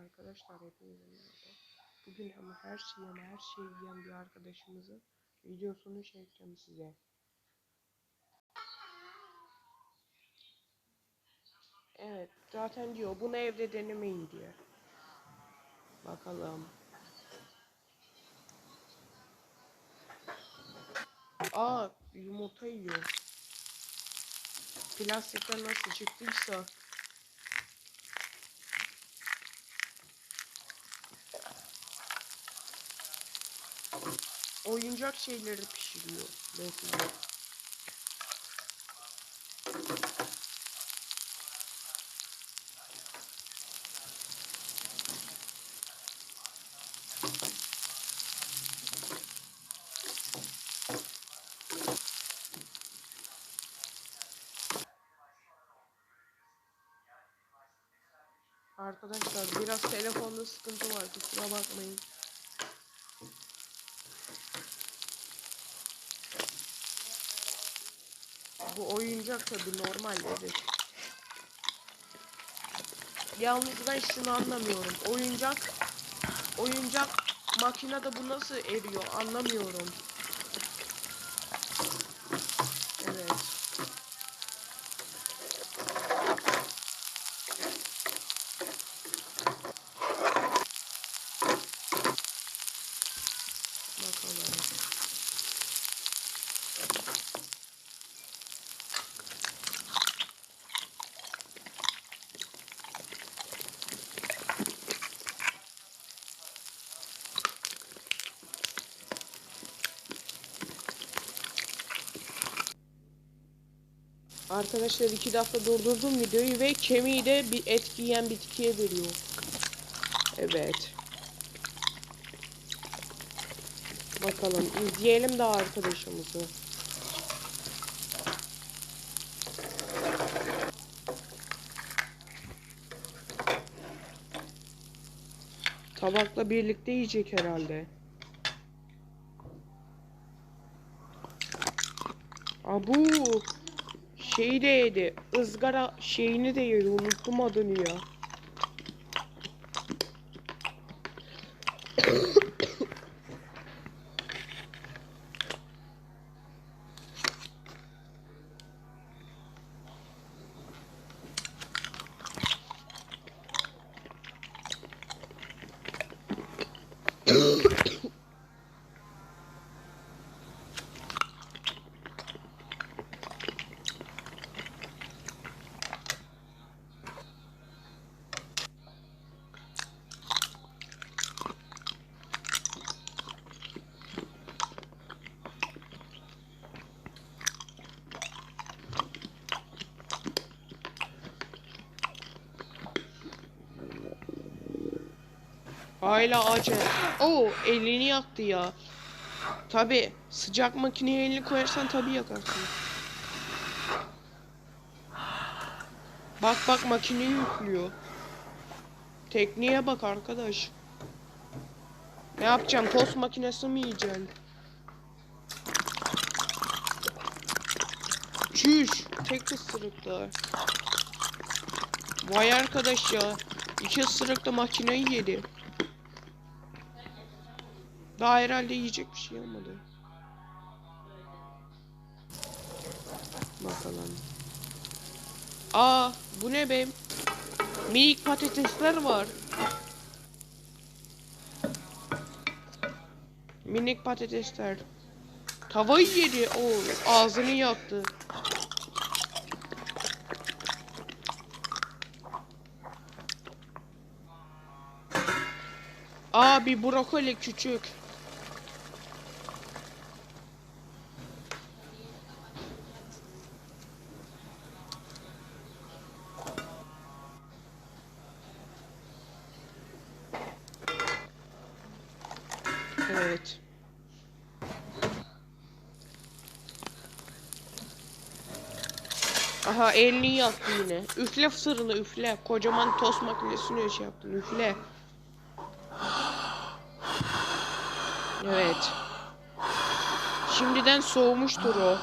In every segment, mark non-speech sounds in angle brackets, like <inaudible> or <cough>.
arkadaşlar hepinize merhaba. Bugün ama her şeyi ama her şeyi yiyen bir arkadaşımızın videosunu çekeceğim size. Evet zaten diyor bunu evde denemeyin diyor. Bakalım. Aa yumurta yiyor. Plastikten nasıl çıktıysa. Oyuncak şeyleri pişiriyor mesela. Arkadaşlar biraz telefonda sıkıntı var kusura bakmayın. Bu oyuncak tabi normal evet. Yalnız ben şunu anlamıyorum. Oyuncak oyuncak makinede bu nasıl eriyor anlamıyorum. Evet. Bakalım. Arkadaşlar iki dakika durdurdum videoyu ve kemiği de bir etki yiyen bitkiye veriyor. Evet. Bakalım izleyelim de arkadaşımızı. Tabakla birlikte yiyecek herhalde. Abu şeyi de yedi. ızgara şeyini de yedi. Unuttum adını ya. Hala acı. Oo elini yaktı ya. Tabi sıcak makineye elini koyarsan tabi yakarsın. Bak bak makineyi yüklüyor. Tekniğe bak arkadaş. Ne yapacaksın? Tost makinesi mi yiyeceksin? Çüş. Tek ısırıkta. Vay arkadaş ya. İki ısırıkta makineyi yedi. Daha herhalde yiyecek bir şey olmadı. Bakalım. Aa bu ne be? Minik patatesler var. Minik patatesler. Tavayı yedi. O ağzını yaktı. Aa bir brokoli küçük. Evet. Aha elini yaktı yine. Üfle fırını üfle. Kocaman tost makinesini şey yaptın üfle. Evet. Şimdiden soğumuştur o.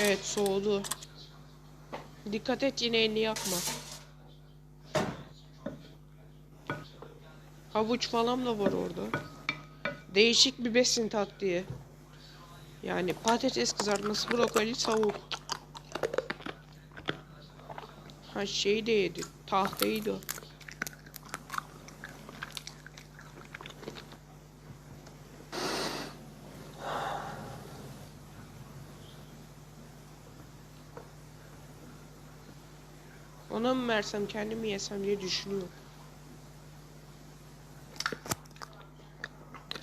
Evet soğudu. Dikkat et yine elini yakma. Havuç falan da var orada. Değişik bir besin taktiği. Yani patates kızartması, brokoli, tavuk. Ha şey de yedi. Tahtaydı o. Ona mı versem kendimi yesem diye düşünüyorum.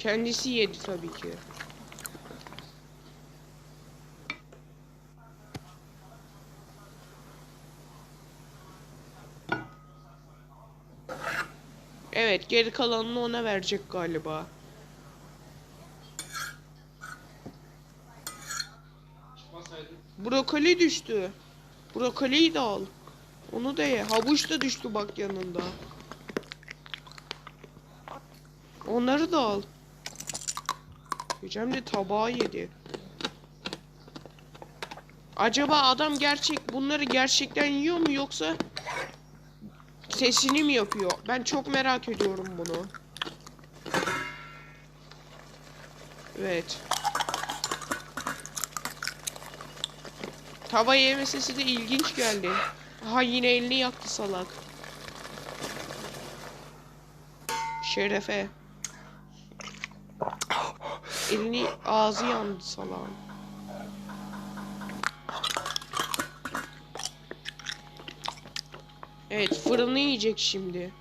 Kendisi yedi tabii ki. Evet, geri kalanını ona verecek galiba. Brokoli düştü. Brokoliyi de al. Onu da ye. Havuç da düştü bak yanında. Onları da al. Hocam de tabağı yedi. Acaba adam gerçek bunları gerçekten yiyor mu yoksa sesini mi yapıyor? Ben çok merak ediyorum bunu. Evet. Tava yeme sesi de ilginç geldi. Ha yine elini yaktı salak. Şerefe. Elini ağzı yandı salağın. Evet fırını yiyecek şimdi.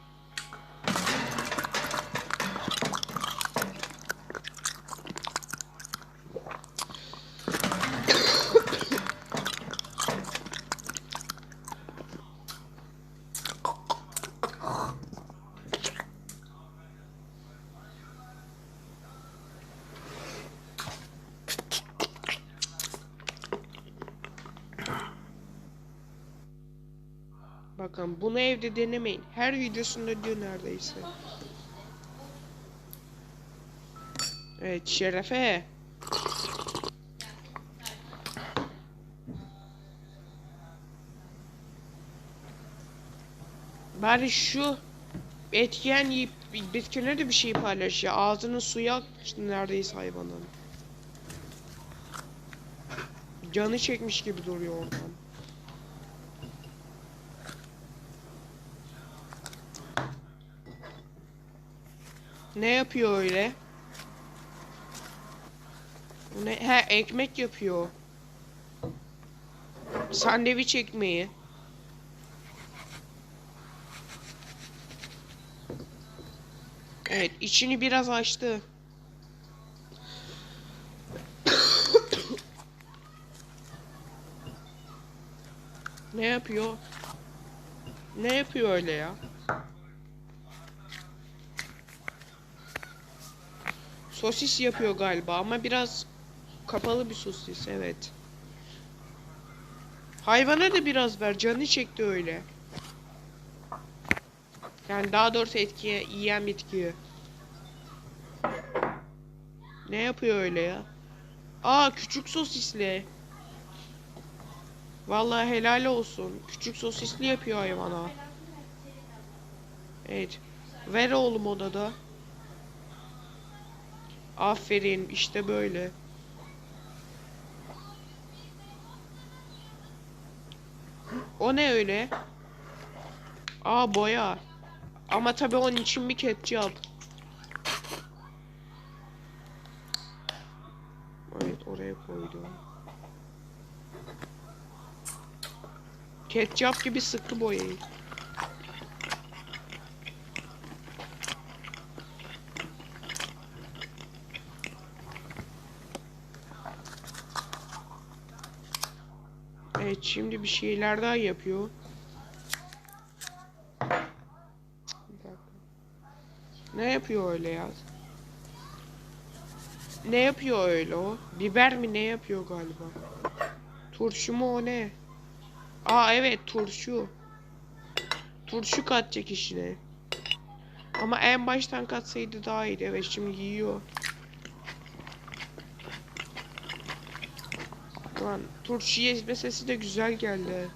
Bakın bunu evde denemeyin. Her videosunda diyor neredeyse. Evet Şerefe. Bari şu etken yiyip bitkine de bir şey paylaş ya. Ağzının suya akmıştı neredeyse hayvanın. Canı çekmiş gibi duruyor oradan. Ne yapıyor öyle? Ne? He ekmek yapıyor. Sandviç ekmeği. Evet içini biraz açtı. ne yapıyor? Ne yapıyor öyle ya? Sosis yapıyor galiba ama biraz kapalı bir sosis evet. Hayvana da biraz ver canı çekti öyle. Yani daha doğrusu etkiye yiyen bitkiyi. Ne yapıyor öyle ya? Aa küçük sosisli. Vallahi helal olsun. Küçük sosisli yapıyor hayvana. Evet. Ver oğlum ona da. Aferin işte böyle. O ne öyle? Aa boya. Ama tabii onun için bir ketçap. Evet oraya koydu. Ketçap gibi sıktı boyayı. Evet şimdi bir şeyler daha yapıyor. Ne yapıyor öyle ya? Ne yapıyor öyle o? Biber mi ne yapıyor galiba? Turşu mu o ne? Aa evet turşu. Turşu katacak işine. Ama en baştan katsaydı daha iyiydi. Evet şimdi yiyor. Şu an turşu sesi de güzel geldi.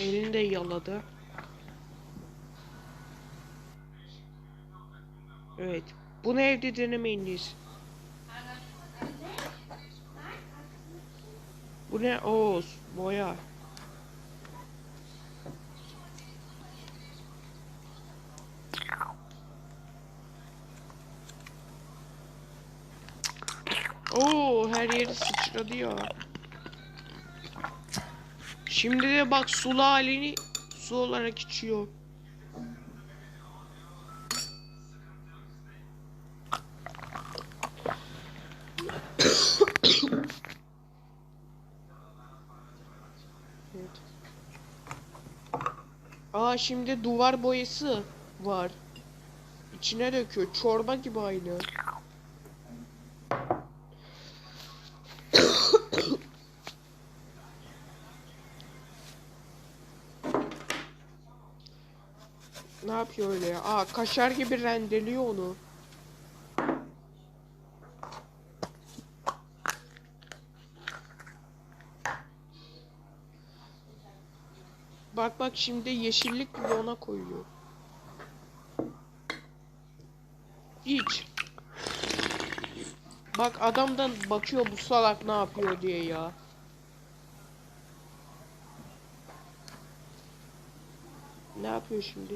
Elini de yaladı. Evet. Bunu evde denemeyiniz. Bu ne? Oğuz. Boya. Oo, her yeri sıçradı ya. Şimdi de bak sulu halini su olarak içiyor. Evet. Aa şimdi duvar boyası var. İçine döküyor. Çorba gibi aynı. <coughs> Ne yapıyor öyle ya? Aa kaşar gibi rendeliyor onu. Bak şimdi yeşillik gibi ona koyuyor. İç. Bak adamdan bakıyor bu salak ne yapıyor diye ya. Ne yapıyor şimdi?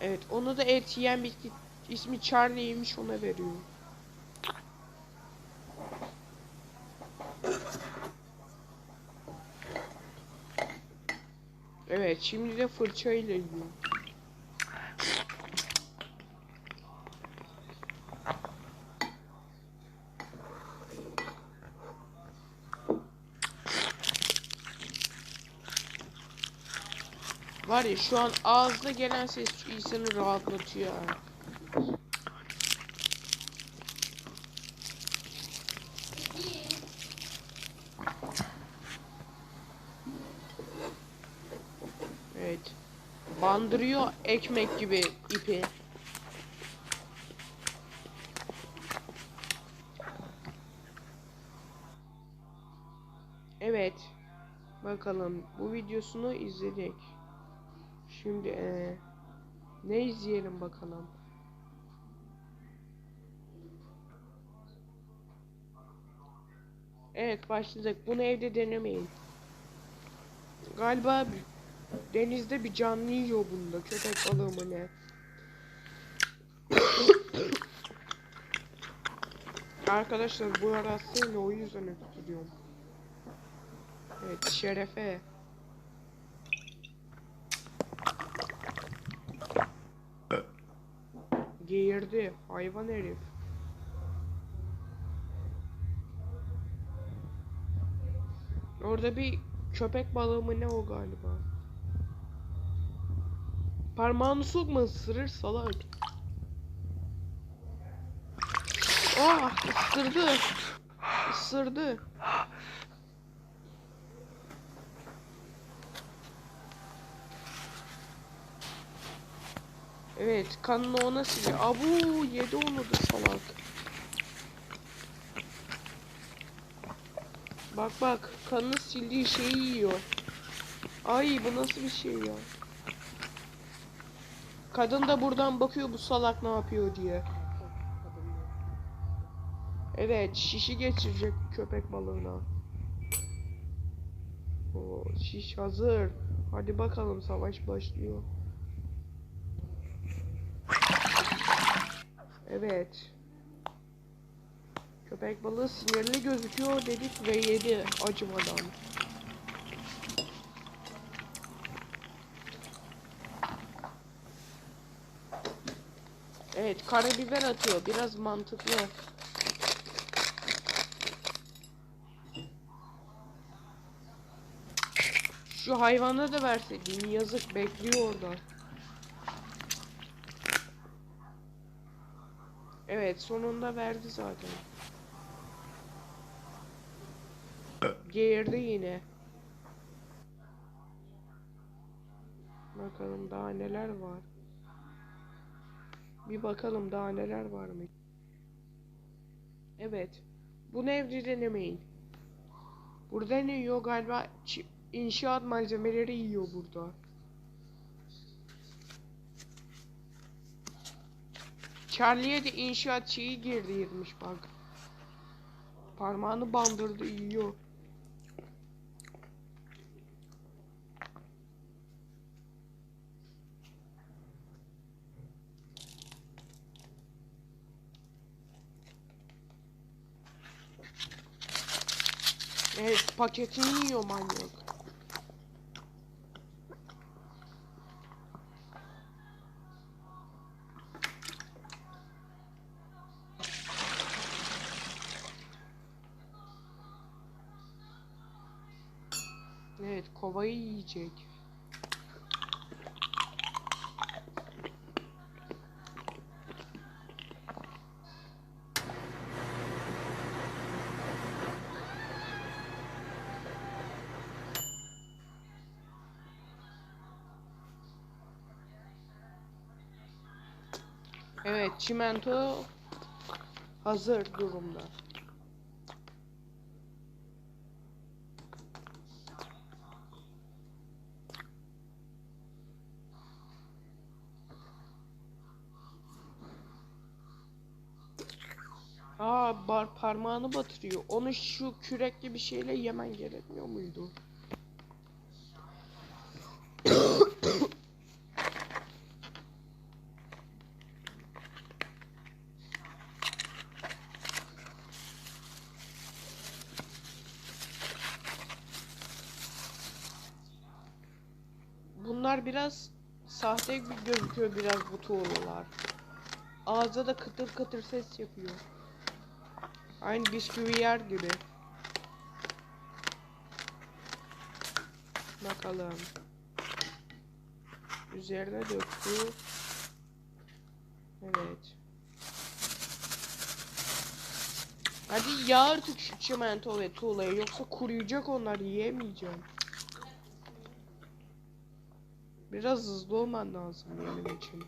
Evet onu da et yiyen bir ismi Charlie'ymiş ona veriyor. Evet şimdi de fırçayla yiyor. Var ya şu an ağızda gelen ses insanı rahatlatıyor. ya. Evet. Bandırıyor ekmek gibi ipi. Evet. Bakalım bu videosunu izledik. Şimdi eee, ne izleyelim bakalım. Evet başladık. Bunu evde denemeyin. Galiba denizde bir canlı yiyor bunda. Köpek balığı mı ne? Arkadaşlar bu ara hastayım o yüzden öksürüyorum. Evet şerefe. Geğirdi hayvan herif. Orada bir köpek balığı mı ne o galiba. Parmağını sokma ısırır salak. Ah ısırdı. Isırdı. Evet kanını ona siliyor. Abu yedi onu da salak. Bak bak kanını sildiği şeyi yiyor. Ay bu nasıl bir şey ya? Kadın da buradan bakıyor bu salak ne yapıyor diye. Evet şişi geçirecek köpek balığına. Oo, şiş hazır. Hadi bakalım savaş başlıyor. Evet. Köpek balığı sinirli gözüküyor dedik ve yedi acımadan. Evet karabiber atıyor biraz mantıklı. Şu hayvana da verseydin yazık bekliyor orada. Evet sonunda verdi zaten. Geğirdi yine. Bakalım daha neler var. Bir bakalım daha neler var mı? Evet. Bunu evde denemeyin. Burada ne yiyor galiba? İnşaat malzemeleri yiyor burada. Charlie'ye de inşaat şeyi girdirmiş bak. Parmağını bandırdı yiyor. Evet paketini yiyor manyak. Evet kovayı yiyecek. Çimento hazır durumda. Aa bar parmağını batırıyor. Onu şu kürekli bir şeyle yemen gerekmiyor muydu? Biraz sahte gibi gözüküyor biraz bu tuğlalar. Ağza da kıtır kıtır ses yapıyor. Aynı bisküvi yer gibi. Bakalım. Üzerine döktü. Evet. Hadi yağ artık şu çimento ve tuğlayı yoksa kuruyacak onlar yiyemeyeceğim. Biraz hızlı olman lazım benim için.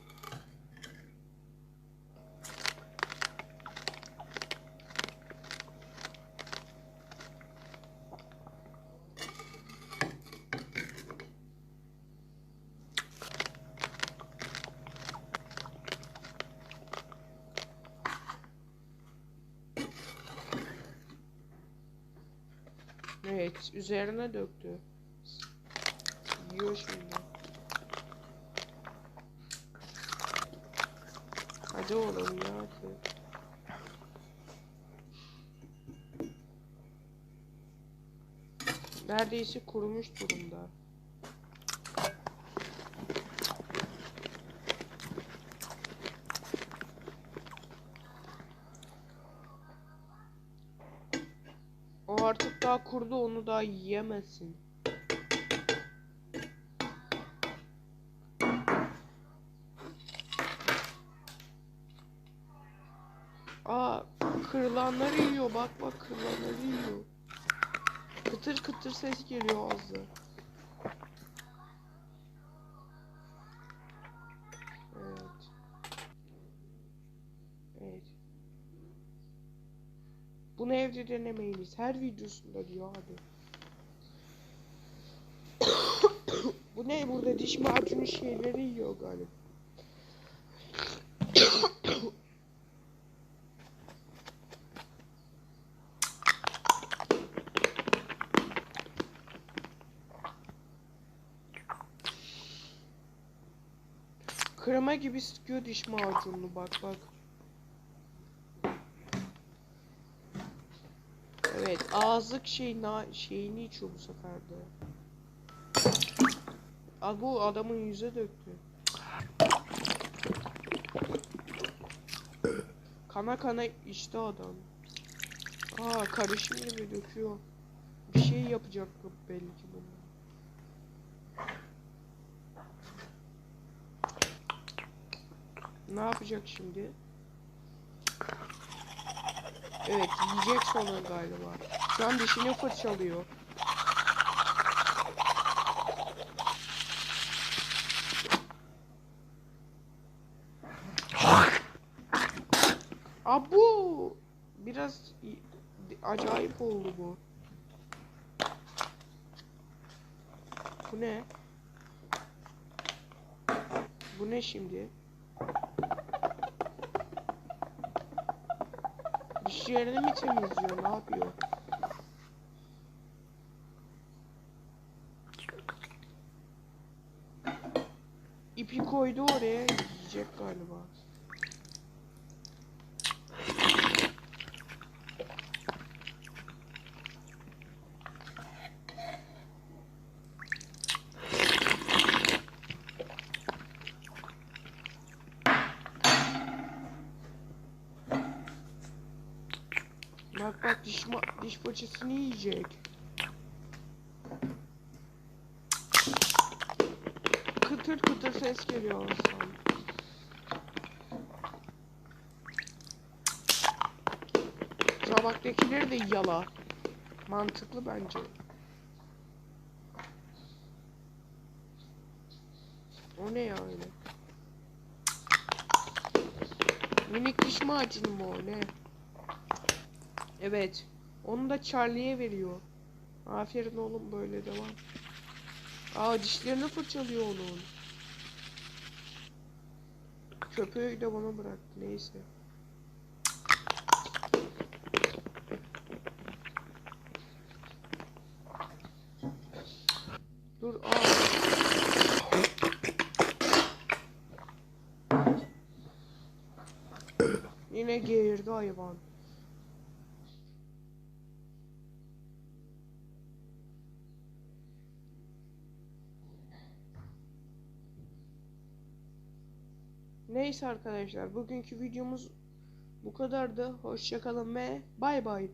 Evet, üzerine döktü. Yiyor şimdi. Hadi oğlum ya hadi. Neredeyse kurumuş durumda. O artık daha kurdu onu daha yiyemezsin. Aa kırılanları yiyor bak bak kırılanları yiyor. Kıtır kıtır ses geliyor ağzı. Evet. Evet. Bunu evde denemeyiniz. Her videosunda diyor abi. <coughs> Bu ne burada diş macunu şeyleri yiyor galiba. Krema gibi sıkıyor diş macununu bak bak. Evet ağızlık şey na şeyini içiyor bu sefer de. Al bu adamın yüze döktü. Kana kana içti adam. Aa karışım gibi döküyor. Bir şey yapacak bu belli ki bunlar. Ne yapacak şimdi? Evet yiyecek sonra galiba. Şu an dişini fırçalıyor. Abu biraz acayip oldu bu. Bu ne? Bu ne şimdi? Diş yerini mi temizliyor? Ne yapıyor? İpi koydu oraya yiyecek galiba. Bak bak diş, diş fırçasını yiyecek. Kıtır kıtır ses geliyor aslında. Tabaktakileri de yala. Mantıklı bence. O ne ya öyle? Minik diş macunu mu o ne? Evet. Onu da Charlie'ye veriyor. Aferin oğlum böyle devam. Aa dişlerini fırçalıyor onun. Köpüğü de bana bıraktı neyse. Dur aa. Yine geğirdi hayvan. Neyse arkadaşlar bugünkü videomuz bu kadardı. Hoşçakalın ve bay bay.